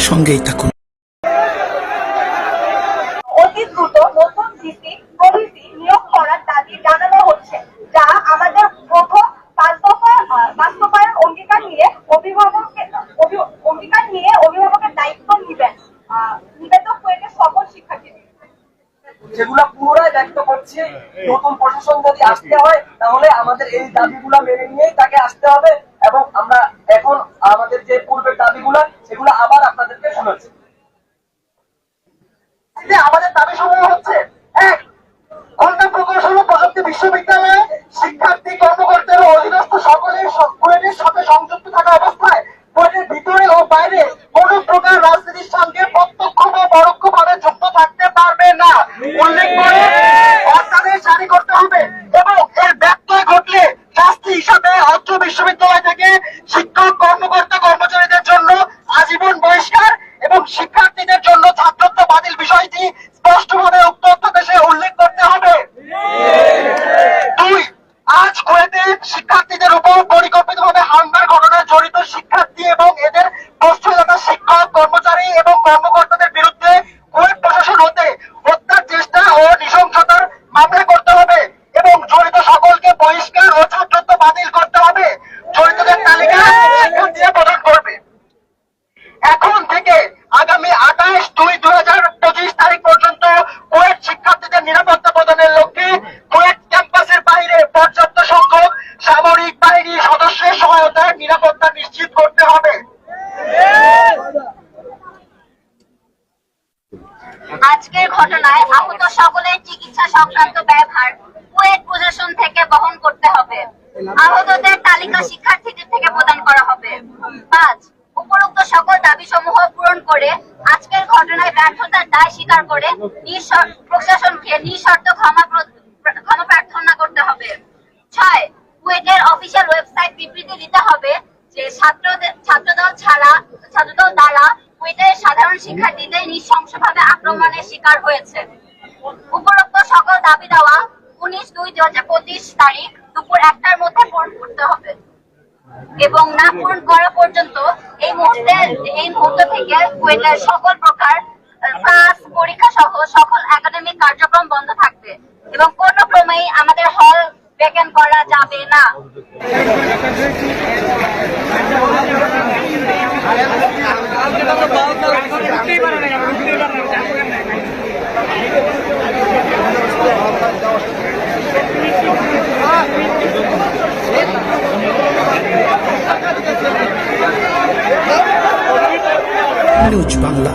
সঙ্গেই থাকুন। অতি দ্রুত নতুন জিপি প্রভৃতি নিয়োগ করার দাবি জানানো হচ্ছে যা আমাদের প্রথম পাঁচ দফা আহ, বাস্তবায়ন অঙ্গীকার নিয়ে অভিভাবকের অভি- অঙ্গীকার নিয়ে অভিভাবকের দায়িত্ব নিবেন আহ, নিবেদক হয়ে সকল শিক্ষার্থীদের। যেগুলো পুনরায় ব্যক্ত করছি নতুন প্রশাসন যদি আসতে হয় তাহলে আমাদের এই দাবিগুলো মেনে নিয়েই তাকে আসতে হবে। এবং আমরা এখন আমাদের যে পূর্বের দাবিগুলো, সেগুলো আবার আপনাদেরকে শোনাচ্ছি আমাদের দাবি সমূহ হচ্ছে প্রযুক্তি বিশ্ববিদ্যালয়ে শিক্ষার্থী কর্মকর্তা ও অধীনস্থ সকলের সাথে সংযুক্ত থেকে আগামী আঠাশ দুই দুই হাজার পঁচিশ তারিখ পর্যন্ত কুয়েট শিক্ষার্থীদের নিরাপত্তা প্রদানের লক্ষ্যে কুয়েট ক্যাম্পাসের বাইরে পর্যাপ্ত সংখ্যক সামরিক বাহিনী সদস্যের সহায়তায় নিরাপত্তা নিশ্চিত করতে হবে। আজকের ঘটনায় আহত সকলের চিকিৎসা সংক্রান্ত ব্যয়ভার কুয়েট প্রশাসন থেকে বহন করতে হবে। আহতদের তালিকা শিক্ষার্থীদের থেকে প্রদান করা হবে। পাঁচ, উপরোক্ত সকল দাবি সমূহ পূরণ করে আজকের ঘটনায় ব্যর্থতার দায় স্বীকার করে প্রশাসনকে নিঃশর্ত ক্ষমা ক্ষমা প্রার্থনা করতে হবে। ছয়, কুয়েটের অফিসিয়াল ওয়েবসাইট বিবৃতি দিতে হবে যে ছাত্রদের ছাত্রদল ছাড়া ছাত্রদল দ্বারা কুয়েটের সাধারণ শিক্ষার্থীদের নৃশংসভাবে আক্রমণের শিকার হয়েছে। উপরোক্ত সকল দাবি দেওয়া উনিশ দুই দুই হাজার পঁচিশ তারিখ দুপুর একটার মধ্যে পূরণ করতে হবে। এবং না পূরণ করা পর্যন্ত এই মুহূর্তে, এই মুহূর্ত থেকে কুয়েটের সকল প্রকার ক্লাস পরীক্ষা সহ সকল একাডেমিক কার্যক্রম বন্ধ থাকবে। এবং কোনো ক্রমেই আমাদের হল ভ্যাকেন করা যাবে না। নিউজ বাংলা